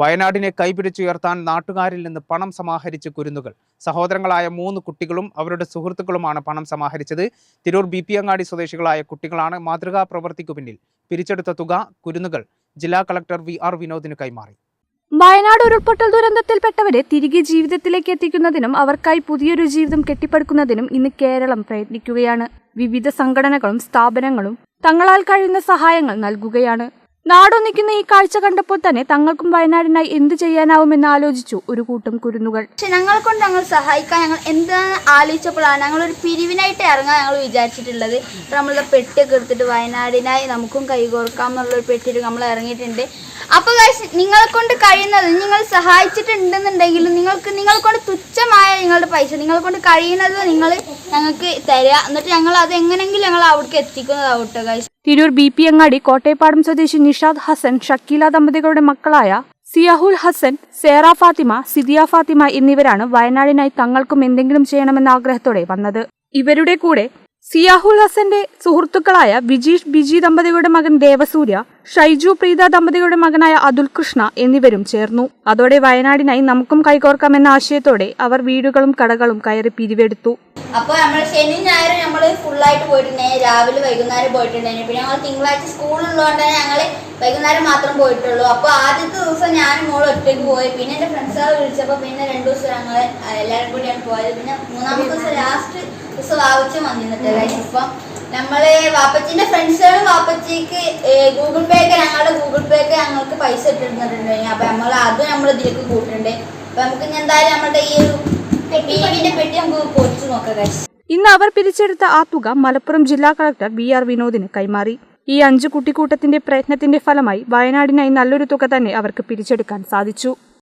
വയനാടിനെ കൈപിടിച്ചുയർത്താൻ നാട്ടുകാരിൽ നിന്ന് പണം സമാഹരിച്ച് കുരുന്നുകൾ. സഹോദരങ്ങളായ മൂന്ന് കുട്ടികളും അവരുടെ സുഹൃത്തുക്കളുമാണ് പണം സമാഹരിച്ചത്. തിരൂർ ബി പി അങ്ങാടി സ്വദേശികളായ കുട്ടികളാണ് മാതൃകാ പ്രവർത്തിക്കു പിന്നിൽ പിരിച്ചെടുത്ത തുക കുരുന്നുകൾ. ജില്ലാ കളക്ടർ വി ആർ വിനോദിന് കൈമാറി. വയനാട് ഉരുൾപൊട്ടൽ ദുരന്തത്തിൽപ്പെട്ടവരെ തിരികെ ജീവിതത്തിലേക്ക് എത്തിക്കുന്നതിനും അവർക്കായി പുതിയൊരു ജീവിതം കെട്ടിപ്പടുക്കുന്നതിനും ഇന്ന് കേരളം പ്രയത്നിക്കുകയാണ്. വിവിധ സംഘടനകളും സ്ഥാപനങ്ങളും തങ്ങളാൽ കഴിയുന്ന സഹായങ്ങൾ നൽകുകയാണ്. നാടൊന്നിക്കുന്ന ഈ കാഴ്ച കണ്ടപ്പോൾ തന്നെ തങ്ങൾക്കും വയനാടിനായി എന്തു ചെയ്യാനാവുമെന്ന് ആലോചിച്ചു ഒരു കൂട്ടം കുരുന്നുകൾ. പക്ഷെ ഞങ്ങളെ കൊണ്ട് ഞങ്ങൾ സഹായിക്കാൻ ഞങ്ങൾ എന്താണ് ആലോചിച്ചപ്പോഴാണ് ഞങ്ങൾ ഒരു പിരിവിനായിട്ട് ഇറങ്ങാൻ ഞങ്ങൾ വിചാരിച്ചിട്ടുള്ളത്. അപ്പോൾ നമ്മളുടെ പെട്ടി എടുത്തിട്ട് വയനാടിനായി നമുക്കും കൈകോർക്കാം എന്നുള്ളൊരു പെട്ടി നമ്മൾ ഇറങ്ങിയിട്ടുണ്ട്. അപ്പോൾ കാശ് നിങ്ങളെ കൊണ്ട് കഴിയുന്നത് നിങ്ങൾ സഹായിച്ചിട്ടുണ്ടെന്നുണ്ടെങ്കിലും നിങ്ങൾക്ക് നിങ്ങളെ കൊണ്ട് തുച്ഛമായ നിങ്ങളുടെ പൈസ നിങ്ങളെ കൊണ്ട് കഴിയുന്നത് നിങ്ങൾ ഞങ്ങൾക്ക് തരിക എന്നിട്ട് ഞങ്ങൾ അത് എങ്ങനെയെങ്കിലും ഞങ്ങൾ അവിടേക്ക് എത്തിക്കുന്നതാവട്ടെ guys Tirur B P Angadi Kottayappadam സ്വദേശി നിഷാദ് ഹസൻ ഷക്കീല ദമ്പതികളുടെ മക്കളായ സിയാഹുൽ ഹസൻ സേറ ഫാത്തിമ സിദിയ ഫാത്തിമ എന്നിവരാണ് വയനാടിനായി തങ്ങൾക്കും എന്തെങ്കിലും ചെയ്യണമെന്ന ആഗ്രഹത്തോടെ വന്നത്. ഇവരുടെ കൂടെ സിയാഹുൽ ഹസന്റെ സുഹൃത്തുക്കളായ വിജീഷ് ബിജി ദമ്പതികളുടെ മകൻ ദേവസൂര്യ ഷൈജു പ്രീത ദമ്പതികളുടെ മകനായ അതുൽ കൃഷ്ണ എന്നിവരും ചേർന്നു. അതോടെ വയനാടിനായി നമുക്കും കൈകോർക്കാമെന്ന ആശയത്തോടെ അവർ വീടുകളും കടകളും കയറി പിരിവെടുത്തു. അപ്പോൾ നമ്മൾ ശനി ഞായറും നമ്മൾ ഫുള്ളായിട്ട് പോയിട്ടുണ്ടായി രാവിലെ വൈകുന്നേരം പോയിട്ടുണ്ടായിരുന്നു പിന്നെ ഞങ്ങൾ തിങ്കളാഴ്ച സ്കൂളുള്ളതുകൊണ്ട് തന്നെ ഞങ്ങൾ വൈകുന്നേരം മാത്രം പോയിട്ടുള്ളൂ. അപ്പോൾ ആദ്യത്തെ ദിവസം ഞാനും മോൾ ഒറ്റയ്ക്ക് പോയി. പിന്നെ എന്റെ ഫ്രണ്ട്സുകൾ വിളിച്ചപ്പോൾ പിന്നെ രണ്ട് ദിവസം ഞങ്ങൾ എല്ലാവരും കൂടിയാണ് പോയത്. പിന്നെ മൂന്നാമത്തെ ദിവസം ലാസ്റ്റ് ദിവസം വാവിച്ച് വന്നിട്ട് ഇപ്പം നമ്മൾ വാപ്പച്ചിന്റെ ഫ്രണ്ട്സുകളും വാപ്പച്ചിക്ക് ഗൂഗിൾ പേ ഒക്കെ ഞങ്ങളുടെ ഗൂഗിൾ പേ ഒക്കെ ഞങ്ങൾക്ക് പൈസ ഇട്ടിരുന്നിട്ടുണ്ടായി അപ്പൊ നമ്മൾ അതും നമ്മൾ ഇതിലേക്ക് കൂട്ടുന്നുണ്ട് അപ്പൊ നമുക്ക് ഇനി എന്തായാലും നമ്മുടെ ഈ ഒരു ടിവിന്റെ പെട്ടി നമുക്ക്. ഇന്ന് അവർ പിരിച്ചെടുത്ത ആ തുക മലപ്പുറം ജില്ലാ കളക്ടർ ബി ആർ വിനോദിന് കൈമാറി. ഈ അഞ്ചു കുട്ടിക്കൂട്ടത്തിന്റെ പ്രയത്നത്തിന്റെ ഫലമായി വയനാടിനായി നല്ലൊരു തുക തന്നെ അവർക്ക് പിരിച്ചെടുക്കാൻ സാധിച്ചു.